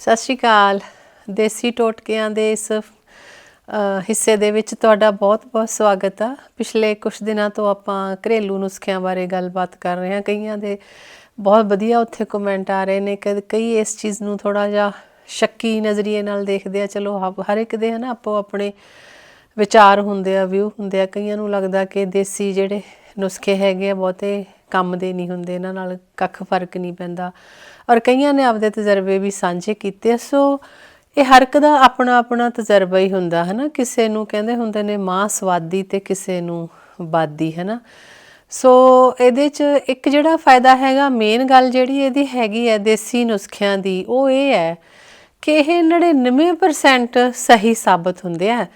ਸਤਿ ਸ਼੍ਰੀ ਅਕਾਲ। ਦੇਸੀ ਟੋਟਕਿਆਂ ਦੇ ਇਸ ਹਿੱਸੇ ਦੇ ਵਿੱਚ ਤੁਹਾਡਾ ਬਹੁਤ-ਬਹੁਤ ਸਵਾਗਤ ਆ। ਪਿਛਲੇ ਕੁਝ ਦਿਨਾਂ ਤੋਂ ਆਪਾਂ ਘਰੇਲੂ ਨੁਸਖਿਆਂ ਬਾਰੇ ਗੱਲਬਾਤ ਕਰ ਰਹੇ ਹਾਂ। ਕਈਆਂ ਦੇ ਬਹੁਤ ਵਧੀਆ ਉੱਥੇ ਕਮੈਂਟ ਆ ਰਹੇ ਨੇ ਕਿ ਕਈ ਇਸ ਚੀਜ਼ ਨੂੰ ਥੋੜਾ ਜਿਹਾ ਸ਼ੱਕੀ ਨਜ਼ਰੀਏ ਨਾਲ ਦੇਖਦੇ ਆ। ਚਲੋ ਹਰ- ਹਰ ਇੱਕ ਦੇ ਹਨਾ ਆਪੋ ਆਪਣੇ ਵਿਚਾਰ ਹੁੰਦੇ ਆ ਵਿਊ ਹੁੰਦੇ ਆ। ਕਈਆਂ ਨੂੰ ਲੱਗਦਾ ਕਿ ਦੇਸੀ ਜਿਹੜੇ ਨੁਸਖੇ ਹੈਗੇ ਆ, ਬਹੁਤੇ ਕੰਮ ਦੇ ਨਹੀਂ ਹੁੰਦੇ, ਇਹਨਾਂ ਨਾਲ ਕੱਖ ਫ਼ਰਕ ਨਹੀਂ ਪੈਂਦਾ। ਔਰ ਕਈਆਂ ਨੇ ਆਪਦੇ ਤਜਰਬੇ ਵੀ ਸਾਂਝੇ ਕੀਤੇ ਸੋ ਇਹ ਹਰ ਇੱਕ ਦਾ ਆਪਣਾ ਆਪਣਾ ਤਜਰਬਾ ਹੀ ਹੁੰਦਾ ਹੈ ਨਾ ਕਿਸੇ ਨੂੰ ਕਹਿੰਦੇ ਹੁੰਦੇ ਨੇ, ਮਾਂ ਸਵਾਦੀ ਤੇ ਕਿਸੇ ਨੂੰ ਬਾਦੀ ਹੈ ਨਾ ਸੋ ਇਹਦੇ ਚ ਇੱਕ ਜਿਹੜਾ ਫਾਇਦਾ ਹੈਗਾ ਮੇਨ ਗੱਲ ਜਿਹੜੀ ਇਹਦੀ ਹੈਗੀ ਹੈ ਦੇਸੀ ਨੁਸਖਿਆਂ ਦੀ, ਉਹ ਇਹ ਹੈ ਕਿ ਇਹ 99% ਸਹੀ ਸਾਬਤ ਹੁੰਦੇ ਆ।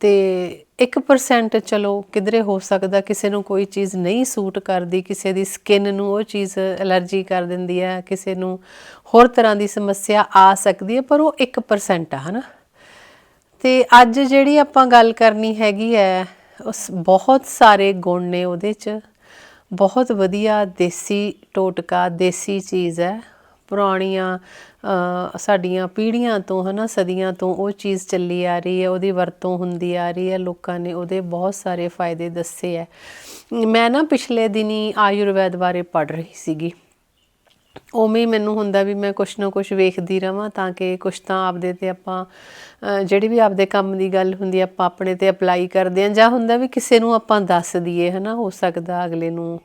ਤੇ 1% ਚਲੋ ਕਿਧਰੇ ਹੋ ਸਕਦਾ ਕਿਸੇ ਨੂੰ ਕੋਈ ਚੀਜ਼ ਨਹੀਂ ਸੂਟ ਕਰਦੀ, ਕਿਸੇ ਦੀ ਸਕਿਨ ਨੂੰ ਉਹ ਚੀਜ਼ ਅਲਰਜੀ ਕਰ ਦਿੰਦੀ ਹੈ, ਕਿਸੇ ਨੂੰ ਹੋਰ ਤਰ੍ਹਾਂ ਦੀ ਸਮੱਸਿਆ ਆ ਸਕਦੀ ਹੈ, ਪਰ ਉਹ 1% ਆ, ਹਨਾ? ਤੇ ਅੱਜ ਜਿਹੜੀ ਆਪਾਂ ਗੱਲ ਕਰਨੀ ਹੈਗੀ ਹੈ, ਉਸ ਬਹੁਤ ਸਾਰੇ ਗੁਣ ਨੇ ਉਹਦੇ ਚ। ਬਹੁਤ ਵਧੀਆ ਦੇਸੀ ਟੋਟਕਾ, ਦੇਸੀ ਚੀਜ਼ ਹੈ। ਪੁਰਾਣੀਆਂ ਸਾਡੀਆਂ ਪੀੜ੍ਹੀਆਂ ਤੋਂ ਹਨਾ ਸਦੀਆਂ ਤੋਂ ਉਹ ਚੀਜ਼ ਚੱਲੀ ਆ ਰਹੀ ਹੈ ਉਹਦੀ ਵਰਤੋਂ ਹੁੰਦੀ ਆ ਰਹੀ ਹੈ ਲੋਕਾਂ ਨੇ ਉਹਦੇ ਬਹੁਤ ਸਾਰੇ ਫਾਇਦੇ ਦੱਸੇ ਹੈ। ਮੈਂ ਨਾ ਪਿਛਲੇ ਦਿਨੀ ਆਯੁਰਵੈਦ ਬਾਰੇ ਪੜ੍ਹ ਰਹੀ ਸੀਗੀ। ਉਵੇਂ ਮੈਨੂੰ ਹੁੰਦਾ ਵੀ ਮੈਂ ਕੁਛ ਨਾ ਕੁਛ ਵੇਖਦੀ ਰਵਾਂ ਤਾਂ ਕਿ ਕੁਛ ਤਾਂ ਆਪਦੇ ਤੇ ਆਪਾਂ ਜਿਹੜੀ ਵੀ ਆਪਦੇ ਕੰਮ ਦੀ ਗੱਲ ਹੁੰਦੀ ਆ, ਆਪਾਂ ਆਪਣੇ ਤੇ ਅਪਲਾਈ ਕਰਦੇ ਹਾਂ ਜਾਂ ਹੁੰਦਾ ਵੀ ਕਿਸੇ ਨੂੰ ਆਪਾਂ ਦੱਸ ਦਈਏ ਹਨਾ ਹੋ ਸਕਦਾ ਅਗਲੇ ਨੂੰ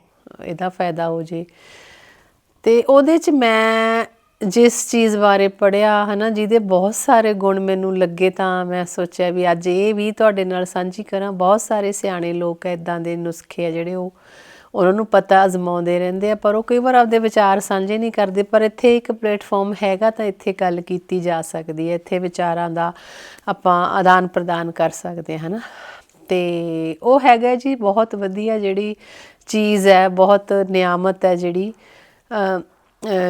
ਇਹਦਾ ਫਾਇਦਾ ਹੋ ਜੇ। ਤੇ ਉਹਦੇ ਚ ਮੈਂ ਜਿਸ ਚੀਜ਼ ਬਾਰੇ ਪੜਿਆ ਹਨਾ, ਜਿਹਦੇ ਬਹੁਤ ਸਾਰੇ ਗੁਣ ਮੈਨੂੰ ਲੱਗੇ ਤਾਂ ਮੈਂ ਸੋਚਿਆ ਵੀ ਅੱਜ ਇਹ ਵੀ ਤੁਹਾਡੇ ਨਾਲ ਸਾਂਝੀ ਕਰਾਂ। ਬਹੁਤ ਸਾਰੇ ਸਿਆਣੇ ਲੋਕ ਇਦਾਂ ਦੇ ਨੁਸਖੇ ਆ ਜਿਹੜੇ ਉਹ, ਉਹਨਾਂ ਨੂੰ ਪਤਾ ਅਜ਼ਮਾਉਂਦੇ ਰਹਿੰਦੇ ਆ, ਪਰ ਉਹ ਕਈ ਵਾਰ ਆਪਦੇ ਵਿਚਾਰ ਸਾਂਝੇ ਨਹੀਂ ਕਰਦੇ। ਪਰ ਇੱਥੇ ਇੱਕ ਪਲੇਟਫਾਰਮ ਹੈਗਾ ਤਾਂ ਇੱਥੇ ਗੱਲ ਕੀਤੀ ਜਾ ਸਕਦੀ ਹੈ। ਇੱਥੇ ਵਿਚਾਰਾਂ ਦਾ ਆਪਾਂ ਆਦਾਨ ਪ੍ਰਦਾਨ ਕਰ ਸਕਦੇ ਹਾਂ, ਹਨਾ। ਤੇ ਉਹ ਹੈਗਾ ਜੀ, ਬਹੁਤ ਵਧੀਆ ਜਿਹੜੀ ਚੀਜ਼ ਹੈ, ਬਹੁਤ ਨਿਆਮਤ ਹੈ ਜਿਹੜੀ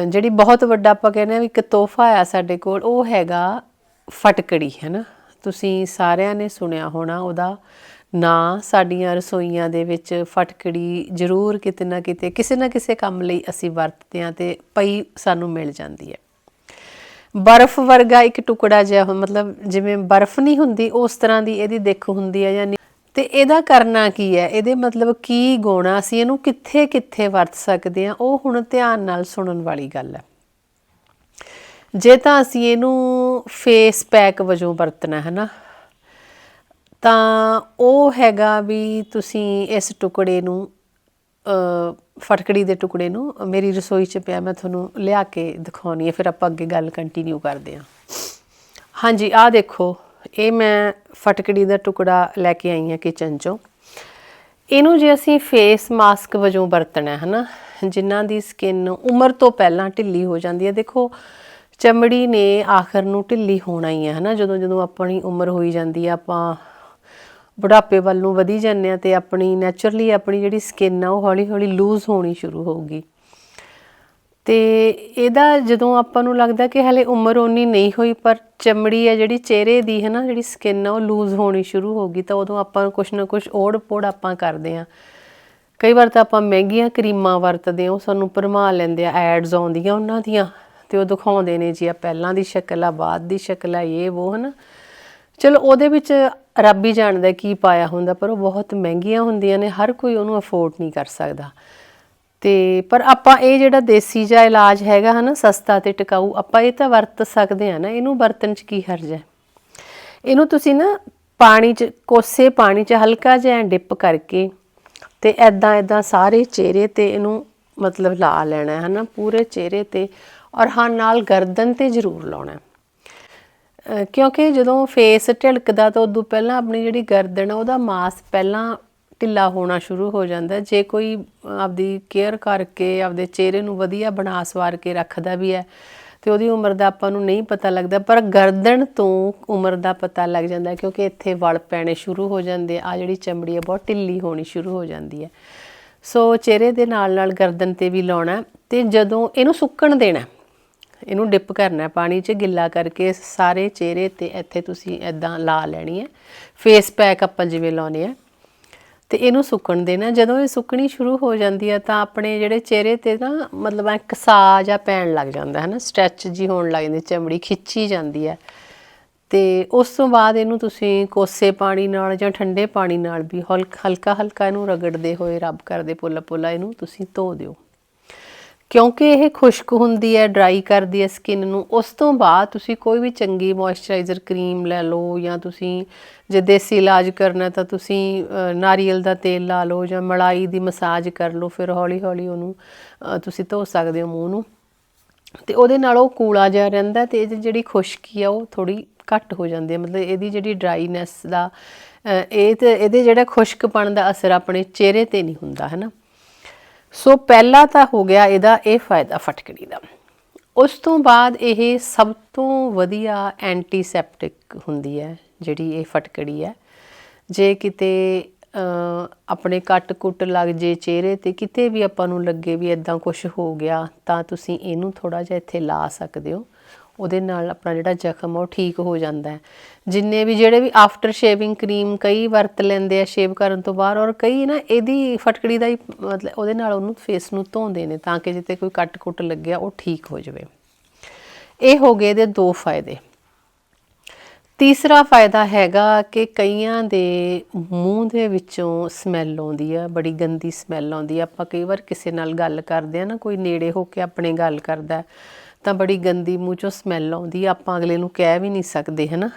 ਜਿਹੜੀ ਬਹੁਤ ਵੱਡਾ ਆਪਾਂ ਕਹਿੰਦੇ ਆ ਵੀ ਇੱਕ ਤੋਹਫਾ ਆ ਸਾਡੇ ਕੋਲ, ਉਹ ਹੈਗਾ ਫਟਕੜੀ, ਹੈ ਨਾ? ਤੁਸੀਂ ਸਾਰਿਆਂ ਨੇ ਸੁਣਿਆ ਹੋਣਾ ਉਹਦਾ ਨਾਂ, ਸਾਡੀਆਂ ਰਸੋਈਆਂ ਦੇ ਵਿੱਚ ਫਟਕੜੀ ਜ਼ਰੂਰ ਕਿਤੇ ਨਾ ਕਿਤੇ, ਕਿਸੇ ਨਾ ਕਿਸੇ ਕੰਮ ਲਈ ਅਸੀਂ ਵਰਤਦੇ ਹਾਂ ਤੇ ਪਈ ਸਾਨੂੰ ਮਿਲ ਜਾਂਦੀ ਹੈ। ਬਰਫ਼ ਵਰਗਾ ਇੱਕ ਟੁਕੜਾ ਜਿਹਾ, ਮਤਲਬ ਜਿਵੇਂ ਬਰਫ਼ ਨਹੀਂ ਹੁੰਦੀ, ਉਸ ਤਰ੍ਹਾਂ ਦੀ ਇਹਦੀ ਦਿੱਖ ਹੁੰਦੀ ਹੈ ਜਾਂ ਤੇ ਇਹਦਾ ਕਰਨਾ ਕੀ ਹੈ? ਇਹਦੇ ਮਤਲਬ ਕੀ ਗੁਣ ਅਸੀਂ ਇਹਨੂੰ ਕਿੱਥੇ ਕਿੱਥੇ ਵਰਤ ਸਕਦੇ ਹਾਂ? ਉਹ ਹੁਣ ਧਿਆਨ ਨਾਲ ਸੁਣਨ ਵਾਲੀ ਗੱਲ ਹੈ। ਜੇ ਤਾਂ ਅਸੀਂ ਇਹਨੂੰ ਫੇਸ ਪੈਕ ਵਜੋਂ ਵਰਤਣਾ ਹੈ ਨਾ ਤਾਂ ਉਹ ਹੈਗਾ ਵੀ ਤੁਸੀਂ ਇਸ ਟੁਕੜੇ ਨੂੰ ਫਟਕੜੀ ਦੇ ਟੁਕੜੇ ਨੂੰ, ਮੇਰੀ ਰਸੋਈ 'ਚ ਪਿਆ, ਮੈਂ ਤੁਹਾਨੂੰ ਲਿਆ ਕੇ ਦਿਖਾਉਣੀ ਹੈ, ਫਿਰ ਆਪਾਂ ਅੱਗੇ ਗੱਲ ਕੰਟੀਨਿਊ ਕਰਦੇ ਹਾਂ। ਹਾਂਜੀ, ਆਹ ਦੇਖੋ। ਇਹ ਮੈਂ ਫਟਕੜੀ ਦਾ ਟੁਕੜਾ ਲੈ ਕੇ ਆਈ ਹਾਂ ਕਿਚਨ 'ਚੋਂ। ਇਹਨੂੰ ਜੇ ਅਸੀਂ ਫੇਸ ਮਾਸਕ ਵਜੋਂ ਵਰਤਣਾ ਹੈ ਹਨਾ ਜਿਨ੍ਹਾਂ ਦੀ ਸਕਿਨ ਉਮਰ ਤੋਂ ਪਹਿਲਾਂ ਢਿੱਲੀ ਹੋ ਜਾਂਦੀ ਹੈ। ਦੇਖੋ, ਚਮੜੀ ਨੇ ਆਖਰ ਨੂੰ ਢਿੱਲੀ ਹੋਣਾ ਹੀ ਹੈ ਹਨਾ ਜਦੋਂ ਜਦੋਂ ਆਪਣੀ ਉਮਰ ਹੋਈ ਜਾਂਦੀ ਹੈ, ਆਪਾਂ ਬੁਢਾਪੇ ਵੱਲ ਨੂੰ ਵਧੀ ਜਾਂਦੇ ਆ ਤੇ ਆਪਣੀ ਨੇਚਰਲੀ ਆਪਣੀ ਜਿਹੜੀ ਸਕਿਨ ਆ, ਉਹ ਹੌਲੀ ਹੌਲੀ ਲੂਜ਼ ਹੋਣੀ ਸ਼ੁਰੂ ਹੋਊਗੀ। ਤੇ ਇਹਦਾ ਜਦੋਂ ਆਪਾਂ ਨੂੰ ਲੱਗਦਾ ਕਿ ਹਲੇ ਉਮਰ ਓਨੀ ਨਹੀਂ ਹੋਈ, ਪਰ ਚਮੜੀ ਹੈ ਜਿਹੜੀ ਚਿਹਰੇ ਦੀ ਹੈ ਨਾ, ਜਿਹੜੀ ਸਕਿਨ ਆ, ਉਹ ਲੂਜ਼ ਹੋਣੀ ਸ਼ੁਰੂ ਹੋ ਗਈ ਤਾਂ ਉਦੋਂ ਆਪਾਂ ਕੁਛ ਨਾ ਕੁਛ ਓੜ ਪੋੜ ਆਪਾਂ ਕਰਦੇ ਆ ਕਈ ਵਾਰ ਤਾਂ ਆਪਾਂ ਮਹਿੰਗੀਆਂ ਕਰੀਮਾਂ ਵਰਤਦੇ ਹਾਂ, ਉਹ ਸਾਨੂੰ ਭਰਮਾ ਲੈਂਦੇ ਆ ਐਡਸ ਆਉਂਦੀਆਂ ਉਹਨਾਂ ਦੀਆਂ ਤੇ ਉਹ ਦਿਖਾਉਂਦੇ ਨੇ ਜੀ ਆ ਪਹਿਲਾਂ ਦੀ ਸ਼ਕਲ ਆ, ਬਾਅਦ ਦੀ ਸ਼ਕਲ ਆ, ਇਹ ਉਹ ਹਨਾ। ਚਲੋ ਉਹਦੇ ਵਿੱਚ ਰੱਬ ਹੀ ਜਾਣਦਾ ਕੀ ਪਾਇਆ ਹੁੰਦਾ, ਪਰ ਉਹ ਬਹੁਤ ਮਹਿੰਗੀਆਂ ਹੁੰਦੀਆਂ ਨੇ, ਹਰ ਕੋਈ ਉਹਨੂੰ ਅਫੋਰਡ ਨਹੀਂ ਕਰ ਸਕਦਾ। ਤੇ ਪਰ ਆਪਾਂ ਇਹ ਜਿਹੜਾ ਦੇਸੀ ਜਿਹਾ ਇਲਾਜ ਹੈਗਾ ਹਨਾ, ਸਸਤਾ ਤੇ ਟਿਕਾਊ, ਆਪਾਂ ਇਹ ਤਾਂ ਵਰਤ ਸਕਦੇ ਆ ਨਾ, ਇਹਨੂੰ ਵਰਤਨ ਚ ਕੀ ਹਰਜ ਹੈ? ਇਹਨੂੰ ਤੁਸੀਂ ਨਾ ਪਾਣੀ ਚ, ਕੋਸੇ ਪਾਣੀ ਚ ਹਲਕਾ ਜਿਹਾ ਡਿਪ ਕਰਕੇ ਤੇ ਐਦਾਂ ਐਦਾਂ ਸਾਰੇ ਚਿਹਰੇ ਤੇ ਇਹਨੂੰ ਮਤਲਬ ਲਾ ਲੈਣਾ ਹੈ ਨਾ ਪੂਰੇ ਚਿਹਰੇ ਤੇ ਔਰ ਹਾਂ, ਨਾਲ ਗਰਦਨ ਤੇ ਜ਼ਰੂਰ ਲਾਉਣਾ ਕਿਉਂਕਿ ਜਦੋਂ ਫੇਸ ਢਿਲਕਦਾ ਤਾਂ ਉਦੋਂ ਪਹਿਲਾਂ ਆਪਣੀ ਜਿਹੜੀ ਗਰਦਨ ਆ, ਉਹਦਾ ਮਾਸ ਪਹਿਲਾਂ ਢਿੱਲਾ ਹੋਣਾ ਸ਼ੁਰੂ ਹੋ ਜਾਂਦਾ ਜੇ ਕੋਈ ਆਪਦੀ ਕੇਅਰ ਕਰਕੇ, ਆਪਦੇ ਚਿਹਰੇ ਨੂੰ ਵਧੀਆ ਬਣਾ ਸਵਾਰ ਕੇ ਰੱਖਦਾ ਵੀ ਹੈ, ਤੇ ਉਹਦੀ ਉਮਰ ਦਾ ਆਪਾਂ ਨੂੰ ਨਹੀਂ ਪਤਾ ਲੱਗਦਾ, ਪਰ ਗਰਦਨ ਤੋਂ ਉਮਰ ਦਾ ਪਤਾ ਲੱਗ ਜਾਂਦਾ ਕਿਉਂਕਿ ਇੱਥੇ ਵਲ ਪੈਣੇ ਸ਼ੁਰੂ ਹੋ ਜਾਂਦੇ ਆ। ਜਿਹੜੀ ਚਮੜੀ ਹੈ, ਬਹੁਤ ਢਿੱਲੀ ਹੋਣੀ ਸ਼ੁਰੂ ਹੋ ਜਾਂਦੀ ਹੈ। ਸੋ ਚਿਹਰੇ ਦੇ ਨਾਲ ਨਾਲ ਗਰਦਨ ਤੇ ਵੀ ਲਾਉਣਾ ਹੈ, ਤੇ ਜਦੋਂ ਇਹਨੂੰ ਸੁੱਕਣ ਦੇਣਾ ਇਹਨੂੰ ਡਿਪ ਕਰਨਾ ਪਾਣੀ 'ਚ ਗਿੱਲਾ ਕਰਕੇ, ਸਾਰੇ ਚਿਹਰੇ ਤੇ ਇੱਥੇ ਤੁਸੀਂ ਐਦਾਂ ਲਾ ਲੈਣੀ ਹੈ। ਫੇਸ ਪੈਕ ਆਪਾਂ ਜਿਵੇਂ ਲਾਉਨੇ ਆ ਤੇ ਇਹਨੂੰ ਸੁੱਕਣ ਦੇਣਾ ਜਦੋਂ ਇਹ ਸੁੱਕਣੀ ਸ਼ੁਰੂ ਹੋ ਜਾਂਦੀ ਹੈ ਤਾਂ ਆਪਣੇ ਜਿਹੜੇ ਚਿਹਰੇ ਤੇ ਨਾ, ਮਤਲਬ ਐ ਕਸਾ ਜਾਂ ਪੈਣ ਲੱਗ ਜਾਂਦਾ ਹੈ ਨਾ ਸਟ੍ਰੈਚ ਜੀ ਹੋਣ ਲੱਗ ਜਾਂਦੀ, ਚਮੜੀ ਖਿੱਚੀ ਜਾਂਦੀ ਹੈ ਤੇ ਉਸ ਤੋਂ ਬਾਅਦ ਇਹਨੂੰ ਤੁਸੀਂ ਕੋਸੇ ਪਾਣੀ ਨਾਲ ਜਾਂ ਠੰਡੇ ਪਾਣੀ ਨਾਲ ਵੀ ਹਲਕਾ ਹਲਕਾ ਇਹਨੂੰ ਰਗੜਦੇ ਹੋਏ, ਰੱਬ ਕਰਦੇ ਪੋਲਾ ਪੋਲਾ ਇਹਨੂੰ ਤੁਸੀਂ ਧੋ ਦਿਓ। ਕਿਉਂਕਿ ਇਹ ਖੁਸ਼ਕ ਹੁੰਦੀ ਹੈ ਡਰਾਈ ਕਰਦੀ ਹੈ ਸਕਿਨ ਨੂੰ, ਉਸ ਤੋਂ ਬਾਅਦ ਤੁਸੀਂ ਕੋਈ ਵੀ ਚੰਗੀ ਮੋਇਸਚਰਾਈਜ਼ਰ ਕਰੀਮ ਲੈ ਲਓ ਜਾਂ ਤੁਸੀਂ ਜੇ ਦੇਸੀ ਇਲਾਜ ਕਰਨਾ ਤਾਂ ਤੁਸੀਂ ਨਾਰੀਅਲ ਦਾ ਤੇਲ ਲਾ ਲਓ ਜਾਂ ਮਲਾਈ ਦੀ ਮਸਾਜ ਕਰ ਲਓ, ਫਿਰ ਹੌਲੀ ਹੌਲੀ ਉਹਨੂੰ ਤੁਸੀਂ ਧੋ ਸਕਦੇ ਹੋ ਮੂੰਹ ਨੂੰ। ਤੇ ਉਹਦੇ ਨਾਲ ਉਹ ਕੂਲਾ ਜਿਹਾ ਰਹਿੰਦਾ ਤੇ ਇਹਦੀ ਜਿਹੜੀ ਖੁਸ਼ਕੀ ਆ ਉਹ ਥੋੜੀ ਘੱਟ ਹੋ ਜਾਂਦੀ ਹੈ, ਮਤਲਬ ਇਹਦੀ ਜਿਹੜੀ ਡਰਾਈਨੈਸ ਦਾ ਇਹ ਤੇ, ਇਹਦੇ ਜਿਹੜਾ ਖੁਸ਼ਕਪਣ ਦਾ ਅਸਰ ਆਪਣੇ ਚਿਹਰੇ ਤੇ ਨਹੀਂ ਹੁੰਦਾ, ਹੈ ਨਾ? ਸੋ ਪਹਿਲਾ ਤਾਂ ਹੋ ਗਿਆ ਇਹਦਾ ਇਹ ਫਾਇਦਾ ਫਟਕੜੀ ਦਾ। ਉਸ ਤੋਂ ਬਾਅਦ ਇਹ ਸਭ ਤੋਂ ਵਧੀਆ ਐਂਟੀਸੈਪਟਿਕ ਹੁੰਦੀ ਹੈ, ਜਿਹੜੀ ਇਹ ਫਟਕੜੀ ਹੈ। ਜੇ ਕਿਤੇ ਆਪਣੇ ਕੱਟ ਕੁੱਟ ਲੱਗ ਜੇ ਚਿਹਰੇ ਤੇ ਕਿਤੇ ਵੀ ਆਪਾਂ ਨੂੰ ਲੱਗੇ ਵੀ ਇਦਾਂ ਕੁਝ ਹੋ ਗਿਆ, ਤਾਂ ਤੁਸੀਂ ਇਹਨੂੰ ਥੋੜਾ ਜਿਹਾ ਇੱਥੇ ਲਾ ਸਕਦੇ ਹੋ। ਉਹਦੇ ਨਾਲ ਆਪਣਾ ਜਿਹੜਾ ਜ਼ਖਮ ਉਹ ਠੀਕ ਹੋ ਜਾਂਦਾ ਹੈ। ਜਿੰਨੇ ਵੀ ਜਿਹੜੇ ਵੀ ਆਫਟਰ ਸ਼ੇਵਿੰਗ ਕਰੀਮ ਕਈ ਵਰਤ ਲੈਂਦੇ ਆ ਸ਼ੇਵ ਕਰਨ ਤੋਂ ਬਾਅਦ ਔਰ ਕਈ ਨਾ ਇਹਦੀ ਫਟਕੜੀ ਦਾ ਹੀ ਮਤਲਬ ਉਹਦੇ ਨਾਲ ਉਹਨੂੰ ਫੇਸ ਨੂੰ ਧੋਂਦੇ ਨੇ ਤਾਂ ਕਿ ਜਿੱਤੇ ਕੋਈ ਕੱਟ ਕੁੱਟ ਲੱਗਿਆ ਉਹ ਠੀਕ ਹੋ ਜਾਵੇ। ਇਹ ਹੋ ਗਏ ਇਹਦੇ ਦੋ ਫਾਇਦੇ। ਤੀਸਰਾ ਫਾਇਦਾ ਹੈਗਾ ਕਿ ਕਈਆਂ ਦੇ ਮੂੰਹ ਦੇ ਵਿੱਚੋਂ ਸਮੈਲ ਆਉਂਦੀ ਆ, ਬੜੀ ਗੰਦੀ ਸਮੈਲ ਆਉਂਦੀ ਆ। ਆਪਾਂ ਕਈ ਵਾਰ ਕਿਸੇ ਨਾਲ ਗੱਲ ਕਰਦੇ ਆ ਨਾ, ਕੋਈ ਨੇੜੇ ਹੋ ਕੇ ਆਪਣੇ ਗੱਲ ਕਰਦਾ ਤਾਂ ਬੜੀ ਗੰਦੀ ਮੂੰਹ ਚੋਂ ਸਮੈਲ ਆਉਂਦੀ ਆ ਆਪਾਂ ਅਗਲੇ ਨੂੰ ਕਹਿ ਵੀ ਨਹੀਂ ਸਕਦੇ ਹਨਾ?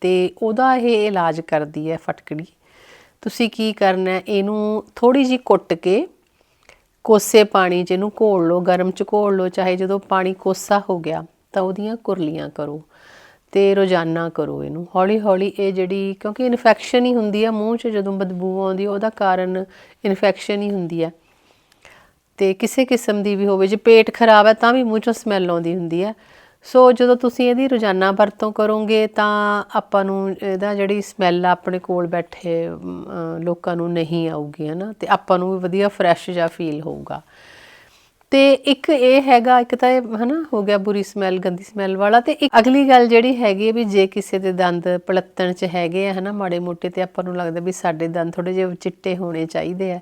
ਤੇ ਉਹਦਾ ਇਹ ਇਲਾਜ ਕਰਦੀ ਹੈ ਫਟਕੜੀ। ਤੁਸੀਂ ਕੀ ਕਰਨਾ ਹੈ, ਇਹਨੂੰ ਥੋੜੀ ਜੀ ਕੁੱਟ ਕੇ ਕੋਸੇ ਪਾਣੀ 'ਚ ਇਹਨੂੰ ਘੋਲ ਲਓ ਗਰਮ 'ਚ ਘੋਲ ਲਓ ਚਾਹੇ ਜਦੋਂ ਪਾਣੀ ਕੋਸਾ ਹੋ ਗਿਆ ਤਾਂ ਉਹਦੀਆਂ ਕੁਰਲੀਆਂ ਕਰੋ ਤੇ ਰੋਜ਼ਾਨਾ ਕਰੋ ਇਹਨੂੰ। ਹੌਲੀ ਹੌਲੀ ਇਹ ਜਿਹੜੀ ਕਿਉਂਕਿ ਇਨਫੈਕਸ਼ਨ ਹੀ ਹੁੰਦੀ ਆ ਮੂੰਹ 'ਚ ਜਦੋਂ ਬਦਬੂ ਆਉਂਦੀ ਉਹਦਾ ਕਾਰਨ ਇਨਫੈਕਸ਼ਨ ਹੀ ਹੁੰਦੀ ਆ। ਤੇ ਕਿਸੇ ਕਿਸਮ ਦੀ ਵੀ ਹੋਵੇ, ਜੇ ਪੇਟ ਖਰਾਬ ਹੈ ਤਾਂ ਵੀ ਮੂੰਹ 'ਚੋਂ ਸਮੈਲ ਆਉਂਦੀ ਹੁੰਦੀ ਹੈ। ਸੋ ਜਦੋਂ ਤੁਸੀਂ ਇਹਦੀ ਰੋਜ਼ਾਨਾ ਵਰਤੋਂ ਕਰੋਗੇ ਤਾਂ ਆਪਾਂ ਨੂੰ ਇਹਦਾ ਜਿਹੜੀ ਸਮੈਲ ਆਪਣੇ ਕੋਲ ਬੈਠੇ ਲੋਕਾਂ ਨੂੰ ਨਹੀਂ ਆਊਗੀ ਹਨਾ ਤੇ ਆਪਾਂ ਨੂੰ ਵੀ ਵਧੀਆ ਫਰੈਸ਼ ਜਿਹਾ ਫੀਲ ਹੋਊਗਾ। ਤੇ ਇੱਕ ਇਹ ਹੈਗਾ, ਇੱਕ ਤਾਂ ਇਹ ਹਨਾ ਹੋ ਗਿਆ ਬੁਰੀ ਸਮੈਲ ਗੰਦੀ ਸਮੈਲ ਵਾਲਾ। ਤੇ ਇੱਕ ਅਗਲੀ ਗੱਲ ਜਿਹੜੀ ਹੈਗੀ ਹੈ ਵੀ ਜੇ ਕਿਸੇ ਦੇ ਦੰਦ ਪਲੱਤਣ ਚ ਹੈਗੇ ਆ ਹਨਾ ਮਾੜੇ ਮੋਟੇ, ਤੇ ਆਪਾਂ ਨੂੰ ਲੱਗਦਾ ਵੀ ਸਾਡੇ ਦੰਦ ਥੋੜੇ ਜਿਹੇ ਚਿੱਟੇ ਹੋਣੇ ਚਾਹੀਦੇ ਆ।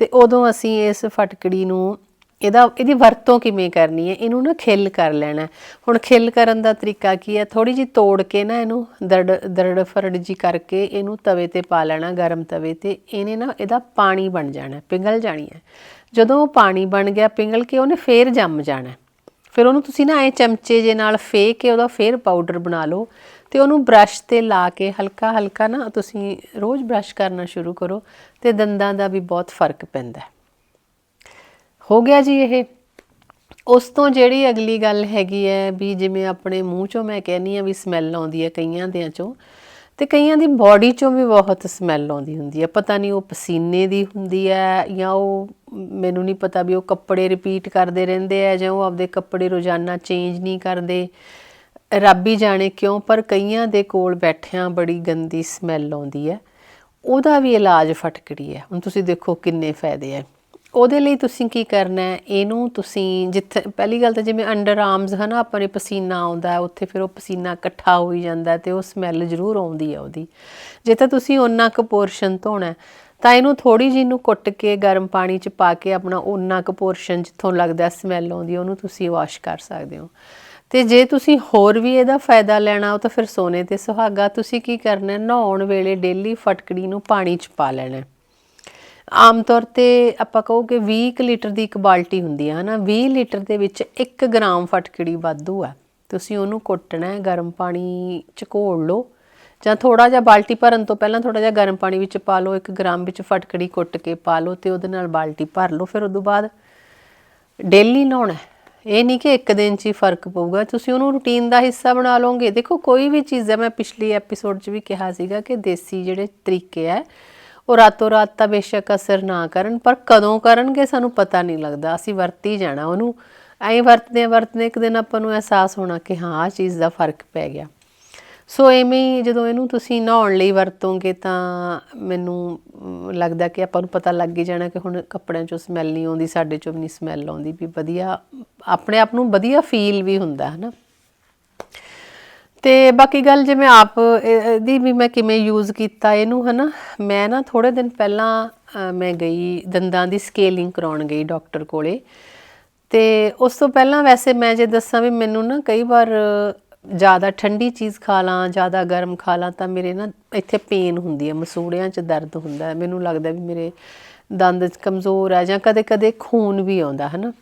ਤੇ ਉਦੋਂ ਅਸੀਂ ਇਸ ਫਟਕੜੀ ਨੂੰ ਇਹਦਾ, ਇਹਦੀ ਵਰਤੋਂ ਕਿਵੇਂ ਕਰਨੀ ਹੈ, ਇਹਨੂੰ ਨਾ ਖਿੱਲ ਕਰ ਲੈਣਾ ਹੁਣ ਖਿੱਲ ਕਰਨ ਦਾ ਤਰੀਕਾ ਕੀ ਹੈ? ਥੋੜੀ ਜੀ ਤੋੜ ਕੇ ਨਾ ਇਹਨੂੰ ਦਰੜ ਦਰੜ ਫਰੜ ਜੀ ਕਰਕੇ ਇਹਨੂੰ ਤਵੇ ਤੇ ਪਾ ਲੈਣਾ, ਗਰਮ ਤਵੇ ਤੇ। ਇਹਨੇ ਨਾ ਇਹਦਾ ਪਾਣੀ ਬਣ ਜਾਣਾ ਪਿਘਲ ਜਾਣੀ ਹੈ। ਜਦੋਂ ਉਹ ਪਾਣੀ ਬਣ ਗਿਆ, ਪਿਘਲ ਕੇ ਉਹਨੇ ਫੇਰ ਜੰਮ ਜਾਣਾ ਫਿਰ ਉਹਨੂੰ ਤੁਸੀਂ ਨਾ ਐ ਚਮਚੇ ਜੇ ਨਾਲ ਫੇ ਕੇ ਉਹਦਾ ਫੇਰ ਪਾਊਡਰ ਬਣਾ ਲਓ। ਤੇ ਉਹਨੂੰ ਬ੍ਰਸ਼ ਤੇ ਲਾ ਕੇ ਹਲਕਾ ਹਲਕਾ ਨਾ ਤੁਸੀਂ ਰੋਜ਼ ਬ੍ਰਸ਼ ਕਰਨਾ ਸ਼ੁਰੂ ਕਰੋ ਤੇ ਦੰਦਾਂ ਦਾ ਵੀ ਬਹੁਤ ਫ਼ਰਕ ਪੈਂਦਾ ਹੋ। ਗਿਆ ਜੀ ਇਹ। ਉਸ ਤੋਂ ਜਿਹੜੀ ਅਗਲੀ ਗੱਲ ਹੈਗੀ ਹੈ ਵੀ ਜਿਵੇਂ ਆਪਣੇ ਮੂੰਹ ਚੋਂ ਮੈਂ ਕਹਿੰਨੀ ਆ ਵੀ ਸਮੈਲ ਆਉਂਦੀ ਹੈ ਕਈਆਂ ਦਿਆਂ ਚੋਂ, ਤੇ ਕਈਆਂ ਦੀ ਬਾਡੀ ਚੋਂ ਵੀ ਬਹੁਤ ਸਮੈਲ ਆਉਂਦੀ ਹੁੰਦੀ ਹੈ। ਪਤਾ ਨਹੀਂ ਉਹ ਪਸੀਨੇ ਦੀ ਹੁੰਦੀ ਹੈ ਜਾਂ ਉਹ ਮੈਨੂੰ ਨਹੀਂ ਪਤਾ ਵੀ ਉਹ ਕੱਪੜੇ ਰਿਪੀਟ ਕਰਦੇ ਰਹਿੰਦੇ ਆ ਜਾਂ ਉਹ ਆਪਦੇ ਕੱਪੜੇ ਰੋਜ਼ਾਨਾ ਚੇਂਜ ਨਹੀਂ ਕਰਦੇ। ਰੱਬ ਹੀ ਜਾਣੇ ਕਿਉਂ, ਪਰ ਕਈਆਂ ਦੇ ਕੋਲ ਬੈਠਿਆਂ ਬੜੀ ਗੰਦੀ ਸਮੈਲ ਆਉਂਦੀ ਹੈ। ਉਹਦਾ ਵੀ ਇਲਾਜ ਫਟਕੜੀ ਹੈ। ਹੁਣ ਤੁਸੀਂ ਦੇਖੋ ਕਿੰਨੇ ਫਾਇਦੇ ਹੈ। ਉਹਦੇ ਲਈ ਤੁਸੀਂ ਕੀ ਕਰਨਾ ਹੈ? ਇਹਨੂੰ ਤੁਸੀਂ ਜਿੱਥੇ, ਪਹਿਲੀ ਗੱਲ ਤਾਂ ਜਿਵੇਂ ਅੰਡਰ ਆਰਮਸ ਹਨਾ, ਆਪਾਂ ਨੇ ਪਸੀਨਾ ਆਉਂਦਾ ਉੱਥੇ ਫਿਰ ਉਹ ਪਸੀਨਾ ਇਕੱਠਾ ਹੋਈ ਜਾਂਦਾ ਹੈ ਤੇ ਉਹ ਸਮੈਲ ਜ਼ਰੂਰ ਆਉਂਦੀ ਹੈ ਉਹਦੀ। ਜੇ ਤਾਂ ਤੁਸੀਂ ਉਹਨਾਂ ਕੁ ਪੋਰਸ਼ਨ ਧੋਣਾ ਤਾਂ ਇਹਨੂੰ ਥੋੜੀ ਜਿਹੀ ਨੂੰ ਕੁੱਟ ਕੇ ਗਰਮ ਪਾਣੀ 'ਚ ਪਾ ਕੇ ਆਪਣਾ ਉਹਨਾਂ ਕੁ ਪੋਰਸ਼ਨ ਜਿੱਥੋਂ ਲੱਗਦਾ ਸਮੈਲ ਆਉਂਦੀ ਉਹਨੂੰ ਤੁਸੀਂ ਵਾਸ਼ ਕਰ ਸਕਦੇ ਹੋ। ਤੇ ਜੇ ਤੁਸੀਂ ਹੋਰ ਵੀ ਇਹਦਾ ਫਾਇਦਾ ਲੈਣਾ, ਉਹ ਤਾਂ ਫਿਰ ਸੋਨੇ ਤੇ ਸੁਹਾਗਾ। ਤੁਸੀਂ ਕੀ ਕਰਨਾ ਨਹਾਉਣ ਵੇਲੇ ਡੇਲੀ ਫਟਕੜੀ ਨੂੰ ਪਾਣੀ 'ਚ ਪਾ ਲੈਣਾ ਆਮ ਤੌਰ ਤੇ ਆਪਾਂ ਕਹੋ ਕਿ 20 ਕੁ ਲੀਟਰ ਦੀ ਇੱਕ ਬਾਲਟੀ ਹੁੰਦੀ ਹੈ ਹਨਾ? 20 ਲੀਟਰ ਦੇ ਵਿੱਚ 1 ਗ੍ਰਾਮ ਫਟਕੜੀ ਵਾਧੂ ਹੈ ਤੁਸੀਂ ਉਹਨੂੰ ਕੁੱਟਣਾ ਹੈ, ਗਰਮ ਪਾਣੀ ਚ ਘੋਲ ਲਓ। ਜਾਂ ਥੋੜਾ ਜਿਹਾ ਬਾਲਟੀ ਭਰਨ ਤੋਂ ਪਹਿਲਾਂ ਥੋੜਾ ਜਿਹਾ ਗਰਮ ਪਾਣੀ ਵਿੱਚ ਪਾ ਲਓ 1 ਗ੍ਰਾਮ ਵਿੱਚ ਫਟਕੜੀ ਕੁੱਟ ਕੇ ਪਾ ਲਓ ਤੇ ਉਹਦੇ ਨਾਲ ਬਾਲਟੀ ਭਰ ਲਓ। ਫਿਰ ਉਦੋਂ ਬਾਅਦ ਡੇਲੀ ਨਹਾਉਣਾ ਇਹ ਨਹੀਂ ਕਿ ਇੱਕ ਦਿਨ 'ਚ ਹੀ ਫ਼ਰਕ ਪਊਗਾ। ਤੁਸੀਂ ਉਹਨੂੰ ਰੂਟੀਨ ਦਾ ਹਿੱਸਾ ਬਣਾ ਲਓਗੇ। ਦੇਖੋ, ਕੋਈ ਵੀ ਚੀਜ਼ ਹੈ, ਮੈਂ ਪਿਛਲੀ ਐਪੀਸੋਡ 'ਚ ਵੀ ਕਿਹਾ ਸੀਗਾ ਕਿ ਦੇਸੀ ਜਿਹੜੇ ਤਰੀਕੇ ਹੈ, ਉਹ ਰਾਤੋਂ ਰਾਤ ਤਾਂ ਬੇਸ਼ੱਕ ਅਸਰ ਨਾ ਕਰਨ, ਪਰ ਕਦੋਂ ਕਰਨਗੇ ਸਾਨੂੰ ਪਤਾ ਨਹੀਂ ਲੱਗਦਾ। ਅਸੀਂ ਵਰਤੀ ਜਾਣਾ ਉਹਨੂੰ। ਐਂ ਵਰਤਦੇ ਵਰਤਦੇ ਇੱਕ ਦਿਨ ਆਪਾਂ ਨੂੰ ਅਹਿਸਾਸ ਹੋਣਾ ਕਿ ਹਾਂ, ਆਹ ਚੀਜ਼ ਦਾ ਫ਼ਰਕ ਪੈ ਗਿਆ। ਸੋ ਐਵੇਂ ਹੀ ਜਦੋਂ ਇਹਨੂੰ ਤੁਸੀਂ ਨਹਾਉਣ ਲਈ ਵਰਤੋਗੇ ਤਾਂ ਮੈਨੂੰ ਲੱਗਦਾ ਕਿ ਆਪਾਂ ਨੂੰ ਪਤਾ ਲੱਗ ਹੀ ਜਾਣਾ ਕਿ ਹੁਣ ਕੱਪੜਿਆਂ ਚੋਂ ਸਮੈਲ ਨਹੀਂ ਆਉਂਦੀ, ਸਾਡੇ ਚੋਂ ਵੀ ਨਹੀਂ ਸਮੈਲ ਆਉਂਦੀ ਵੀ ਵਧੀਆ, ਆਪਣੇ ਆਪ ਨੂੰ ਵਧੀਆ ਫੀਲ ਵੀ ਹੁੰਦਾ ਹੈ ਨਾ ਤੇ ਬਾਕੀ ਗੱਲ ਜਿਵੇਂ ਆਪ, ਇਹ- ਇਹਦੀ ਵੀ ਮੈਂ ਕਿਵੇਂ ਯੂਜ਼ ਕੀਤਾ ਇਹਨੂੰ, ਹਨਾ? ਮੈਂ ਨਾ ਥੋੜੇ ਦਿਨ ਪਹਿਲਾਂ ਮੈਂ ਗਈ ਦੰਦਾਂ ਦੀ ਸਕੇਲਿੰਗ ਕਰਾਉਣ ਗਈ ਡਾਕਟਰ ਕੋਲੇ। ਤੇ ਉਸ ਤੋਂ ਪਹਿਲਾਂ ਵੈਸੇ ਮੈਂ ਜੇ ਦੱਸਾਂ ਵੀ ਮੈਨੂੰ ਨਾ ਕਈ ਵਾਰ ਜ਼ਿਆਦਾ ਠੰਡੀ ਚੀਜ਼ ਖਾ ਲਾਂ, ਜ਼ਿਆਦਾ ਗਰਮ ਖਾ ਲਾਂ, ਤਾਂ ਮੇਰੇ ਨਾ ਇੱਥੇ ਪੇਨ ਹੁੰਦੀ ਹੈ, ਮਸੂੜਿਆਂ 'ਚ ਦਰਦ ਹੁੰਦਾ ਹੈ। ਮੈਨੂੰ ਲੱਗਦਾ ਵੀ ਮੇਰੇ ਦੰਦ ਕਮਜ਼ੋਰ ਆ ਜਾਂ ਕਦੇ-ਕਦੇ ਖੂਨ ਵੀ ਆਉਂਦਾ ਹੈ ਨਾ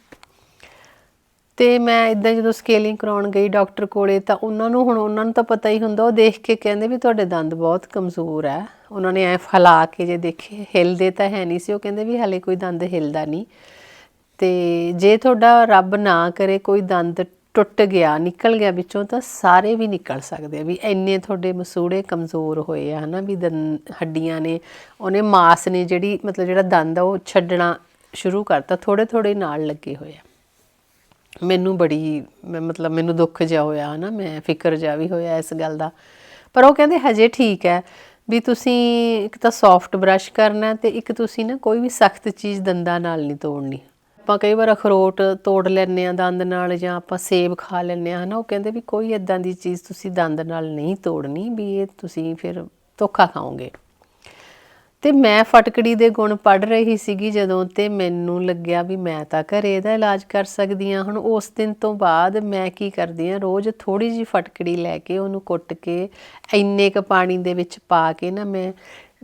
ਤੇ ਮੈਂ ਇਦਾਂ ਜਦੋਂ ਸਕੇਲਿੰਗ ਕਰਾਉਣ ਗਈ ਡਾਕਟਰ ਕੋਲੇ, ਤਾਂ ਉਹਨਾਂ ਨੂੰ ਹੁਣ ਉਹਨਾਂ ਨੂੰ ਤਾਂ ਪਤਾ ਹੀ ਹੁੰਦਾ, ਉਹ ਦੇਖ ਕੇ ਕਹਿੰਦੇ ਵੀ ਤੁਹਾਡੇ ਦੰਦ ਬਹੁਤ ਕਮਜ਼ੋਰ ਹੈ। ਉਹਨਾਂ ਨੇ ਐ ਫਲਾ ਕੇ ਜੇ ਦੇਖੇ, ਹਿਲਦੇ ਤਾਂ ਹੈ ਨਹੀਂ ਸੀ, ਉਹ ਕਹਿੰਦੇ ਵੀ ਹਲੇ ਕੋਈ ਦੰਦ ਹਿਲਦਾ ਨਹੀਂ। ਤੇ ਜੇ ਤੁਹਾਡਾ ਰੱਬ ਨਾ ਕਰੇ, ਕੋਈ ਦੰਦ ਟੁੱਟ ਗਿਆ, ਨਿਕਲ ਗਿਆ ਵਿੱਚੋਂ ਤਾਂ ਸਾਰੇ ਵੀ ਨਿਕਲ ਸਕਦੇ ਆ ਵੀ ਇੰਨੇ ਤੁਹਾਡੇ ਮਸੂੜੇ ਕਮਜ਼ੋਰ ਹੋਏ ਆ, ਹਨਾ, ਵੀ ਦੰ, ਹੱਡੀਆਂ ਨੇ, ਉਹਨੇ ਮਾਸ ਨੇ ਜਿਹੜੀ, ਮਤਲਬ ਜਿਹੜਾ ਦੰਦ ਆ ਉਹ ਛੱਡਣਾ ਸ਼ੁਰੂ ਕਰਤਾ ਥੋੜੇ ਥੋੜੇ ਨਾਲ ਲੱਗੇ ਹੋਏ ਆ। ਮੈਨੂੰ ਬੜੀ, ਮੈਂ ਮਤਲਬ ਮੈਨੂੰ ਦੁੱਖ ਜਿਹਾ ਹੋਇਆ, ਹਨਾ, ਮੈਂ ਫਿਕਰ ਜਿਹਾ ਵੀ ਹੋਇਆ ਇਸ ਗੱਲ ਦਾ। ਪਰ ਉਹ ਕਹਿੰਦੇ ਹਜੇ ਠੀਕ ਹੈ ਵੀ ਤੁਸੀਂ ਇੱਕ ਤਾਂ ਸੌਫਟ ਬਰਸ਼ ਕਰਨਾ ਤੇ ਇੱਕ ਤੁਸੀਂ ਨਾ ਕੋਈ ਵੀ ਸਖਤ ਚੀਜ਼ ਦੰਦਾਂ ਨਾਲ ਨਹੀਂ ਤੋੜਨੀ। ਆਪਾਂ ਕਈ ਵਾਰ ਅਖਰੋਟ ਤੋੜ ਲੈਂਦੇ ਆ ਦੰਦ ਨਾਲ ਜਾਂ ਆਪਾਂ ਸੇਬ ਖਾ ਲੈਂਦੇ ਆ ਹਨਾ? ਉਹ ਕਹਿੰਦੇ ਵੀ ਕੋਈ ਇਦਾਂ ਦੀ ਚੀਜ਼ ਤੁਸੀਂ ਦੰਦ ਨਾਲ ਨਹੀਂ ਤੋੜਨੀ ਵੀ ਇਹ ਤੁਸੀਂ ਫਿਰ ਧੋਖਾ ਖਾਓਗੇ। ਤੇ ਮੈਂ ਫਟਕੜੀ ਦੇ ਗੁਣ ਪੜ ਰਹੀ ਸੀਗੀ ਜਦੋਂ ਤੇ ਮੈਨੂੰ ਲੱਗਿਆ ਵੀ ਮੈਂ ਤਾਂ ਘਰੇ ਦਾ ਇਲਾਜ ਕਰ ਸਕਦੀ ਹਾਂ। ਹੁਣ ਉਸ ਦਿਨ ਤੋਂ ਬਾਅਦ ਮੈਂ ਕੀ ਕਰਦੀ ਹਾਂ, ਰੋਜ਼ ਥੋੜੀ ਜੀ ਫਟਕੜੀ ਲੈ ਕੇ ਉਹਨੂੰ ਕੁੱਟ ਕੇ ਇੰਨੇ ਕ ਪਾਣੀ ਦੇ ਵਿੱਚ ਪਾ ਕੇ ਨਾ ਮੈਂ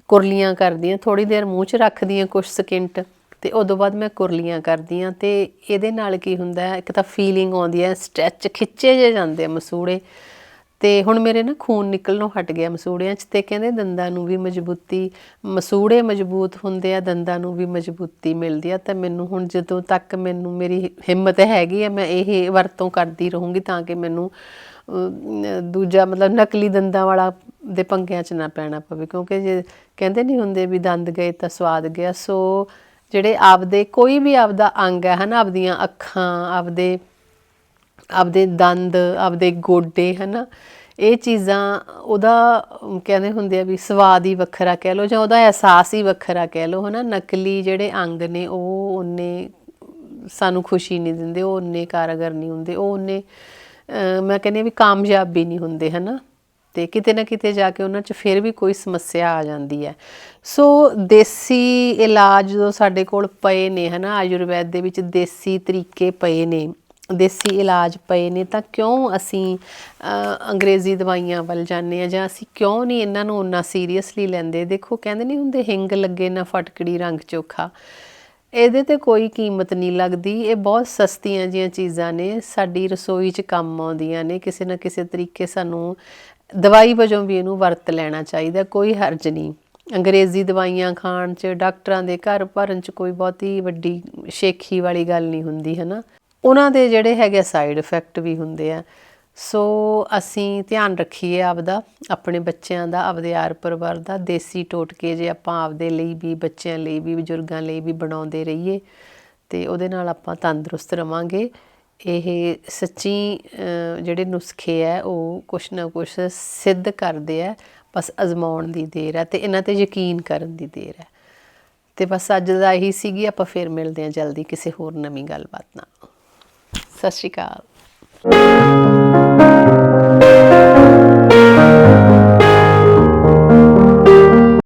ਕੁਰਲੀਆਂ ਕਰਦੀ ਹਾਂ ਥੋੜੀ ਦੇਰ ਮੂੰਹ 'ਚ ਰੱਖਦੀ ਹਾਂ ਕੁਝ ਸਕਿੰਟ ਤੇ ਉਦੋਂ ਬਾਅਦ ਮੈਂ ਕੁਰਲੀਆਂ ਕਰਦੀ ਹਾਂ ਤੇ ਇਹਦੇ ਨਾਲ ਕੀ ਹੁੰਦਾ ਇੱਕ ਤਾਂ ਫੀਲਿੰਗ ਆਉਂਦੀ ਹੈ ਸਟ੍ਰੈਚ ਖਿੱਚੇ ਜੇ ਜਾਂਦੇ ਆ ਮਸੂੜੇ। ਤੇ ਹੁਣ ਮੇਰੇ ਨਾ ਖੂਨ ਨਿਕਲਣੋਂ ਹਟ ਗਿਆ ਮਸੂੜਿਆਂ 'ਚ ਤੇ ਕਹਿੰਦੇ ਦੰਦਾਂ ਨੂੰ ਵੀ ਮਜ਼ਬੂਤੀ, ਮਸੂੜੇ ਮਜ਼ਬੂਤ ਹੁੰਦੇ ਆ, ਦੰਦਾਂ ਨੂੰ ਵੀ ਮਜ਼ਬੂਤੀ ਮਿਲਦੀ ਆ। ਤਾਂ ਮੈਨੂੰ ਹੁਣ ਜਦੋਂ ਤੱਕ ਮੈਨੂੰ ਮੇਰੀ ਹਿੰਮਤ ਹੈਗੀ ਆ, ਮੈਂ ਇਹ ਵਰਤੋਂ ਕਰਦੀ ਰਹੂੰਗੀ ਤਾਂ ਕਿ ਮੈਨੂੰ ਦੂਜਾ ਮਤਲਬ ਨਕਲੀ ਦੰਦਾਂ ਵਾਲਾ ਦੇ ਪੰਗਿਆਂ 'ਚ ਨਾ ਪੈਣਾ ਪਵੇ। ਕਿਉਂਕਿ ਜੇ ਕਹਿੰਦੇ ਨਹੀਂ ਹੁੰਦੇ ਵੀ ਦੰਦ ਗਏ ਤਾਂ ਸਵਾਦ ਗਿਆ। ਸੋ ਜਿਹੜੇ ਆਪਦੇ ਕੋਈ ਵੀ ਆਪਦਾ ਅੰਗ ਹੈ ਹਨਾ, ਆਪਦੀਆਂ ਅੱਖਾਂ, ਆਪਦੇ ਆਪਦੇ ਦੰਦ, ਆਪਦੇ ਗੋਡੇ ਹਨਾ, ਇਹ ਚੀਜ਼ਾਂ ਉਹਦਾ ਕਹਿੰਦੇ ਹੁੰਦੇ ਆ ਵੀ ਸਵਾਦ ਹੀ ਵੱਖਰਾ ਕਹਿ ਲਓ ਜਾਂ ਉਹਦਾ ਅਹਿਸਾਸ ਹੀ ਵੱਖਰਾ ਕਹਿ ਲਓ ਹਨਾ, ਨਕਲੀ ਜਿਹੜੇ ਅੰਗ ਨੇ ਉਹ ਉਹਨੇ ਸਾਨੂੰ ਖੁਸ਼ੀ ਨਹੀਂ ਦਿੰਦੇ, ਉਹ ਉਹਨੇ ਕਾਰਗਰ ਨਹੀਂ ਹੁੰਦੇ, ਉਹ ਉਹਨੇ ਮੈਂ ਕਹਿੰਦੀ ਵੀ ਕਾਮਯਾਬ ਵੀ ਨਹੀਂ ਹੁੰਦੇ ਹਨਾ। ਤੇ ਕਿਤੇ ਨਾ ਕਿਤੇ ਜਾ ਕੇ ਉਹਨਾਂ 'ਚ ਫਿਰ ਵੀ ਕੋਈ ਸਮੱਸਿਆ ਆ ਜਾਂਦੀ ਹੈ। ਸੋ ਦੇਸੀ ਇਲਾਜ ਜੋ ਸਾਡੇ ਕੋਲ ਪਏ ਨੇ, ਹਨਾ, ਆਯੁਰਵੈਦ ਦੇ ਵਿੱਚ ਦੇਸੀ ਤਰੀਕੇ ਪਏ ਨੇ, ਦੇਸੀ ਇਲਾਜ ਪਏ ਨੇ, ਤਾਂ ਕਿਉਂ ਅਸੀਂ ਅੰਗਰੇਜ਼ੀ ਦਵਾਈਆਂ ਵੱਲ ਜਾਂਦੇ ਆ ਜਾਂ ਅਸੀਂ ਕਿਉਂ ਨਹੀਂ ਇਹਨਾਂ ਨੂੰ ਉਨਾ ਸੀਰੀਅਸਲੀ ਲੈਂਦੇ? ਦੇਖੋ, ਕਹਿੰਦੇ ਨਹੀਂ ਹੁੰਦੇ, ਹਿੰਗ ਲੱਗੇ ਨਾ ਫਟਕੜੀ ਰੰਗ ਚੋਖਾ। ਇਹਦੇ ਤੇ ਕੋਈ ਕੀਮਤ ਨਹੀਂ ਲੱਗਦੀ। ਇਹ ਬਹੁਤ ਸਸਤੀਆਂ ਜੀਆਂ ਚੀਜ਼ਾਂ ਨੇ, ਸਾਡੀ ਰਸੋਈ 'ਚ ਕੰਮ ਆਉਂਦੀਆਂ ਨੇ, ਕਿਸੇ ਨਾ ਕਿਸੇ ਤਰੀਕੇ ਸਾਨੂੰ ਦਵਾਈ ਵਜੋਂ ਵੀ ਇਹਨੂੰ ਵਰਤ ਲੈਣਾ ਚਾਹੀਦਾ, ਕੋਈ ਹਰਜ ਨਹੀਂ। ਅੰਗਰੇਜ਼ੀ ਦਵਾਈਆਂ ਖਾਣ 'ਚ, ਡਾਕਟਰਾਂ ਦੇ ਘਰ ਭਰਨ 'ਚ ਕੋਈ ਬਹੁਤੀ ਵੱਡੀ ਸ਼ੇਖੀ ਵਾਲੀ ਗੱਲ ਨਹੀਂ ਹੁੰਦੀ ਹੈ ਨਾ ਉਹਨਾਂ ਦੇ ਜਿਹੜੇ ਹੈਗੇ ਸਾਈਡ ਇਫੈਕਟ ਵੀ ਹੁੰਦੇ ਆ। ਸੋ ਅਸੀਂ ਧਿਆਨ ਰੱਖੀਏ ਆਪਦਾ, ਆਪਣੇ ਬੱਚਿਆਂ ਦਾ, ਆਪਦੇ ਆਰ ਪਰਿਵਾਰ ਦਾ, ਦੇਸੀ ਟੋਟਕੇ ਜੇ ਆਪਾਂ ਆਪਦੇ ਲਈ ਵੀ, ਬੱਚਿਆਂ ਲਈ ਵੀ, ਬਜ਼ੁਰਗਾਂ ਲਈ ਵੀ ਬਣਾਉਂਦੇ ਰਹੀਏ, ਤੇ ਉਹਦੇ ਨਾਲ ਆਪਾਂ ਤੰਦਰੁਸਤ ਰਵਾਂਗੇ। ਇਹ ਸੱਚੀ ਜਿਹੜੇ ਨੁਸਖੇ ਆ, ਉਹ ਕੁਛ ਨਾ ਕੁਛ ਸਿੱਧ ਕਰਦੇ ਆ, ਬਸ ਅਜ਼ਮਾਉਣ ਦੀ ਦੇਰ ਹੈ ਤੇ ਇਹਨਾਂ ਤੇ ਯਕੀਨ ਕਰਨ ਦੀ ਦੇਰ ਹੈ ਤੇ ਬਸ ਅੱਜ ਦਾ ਇਹੀ ਸੀਗੀ ਆਪਾਂ ਫਿਰ ਮਿਲਦੇ ਹਾਂ ਜਲਦੀ ਕਿਸੇ ਹੋਰ ਨਵੀਂ ਗੱਲਬਾਤ ਨਾਲ। ਸਤਿ ਸ਼੍ਰੀ ਅਕਾਲ।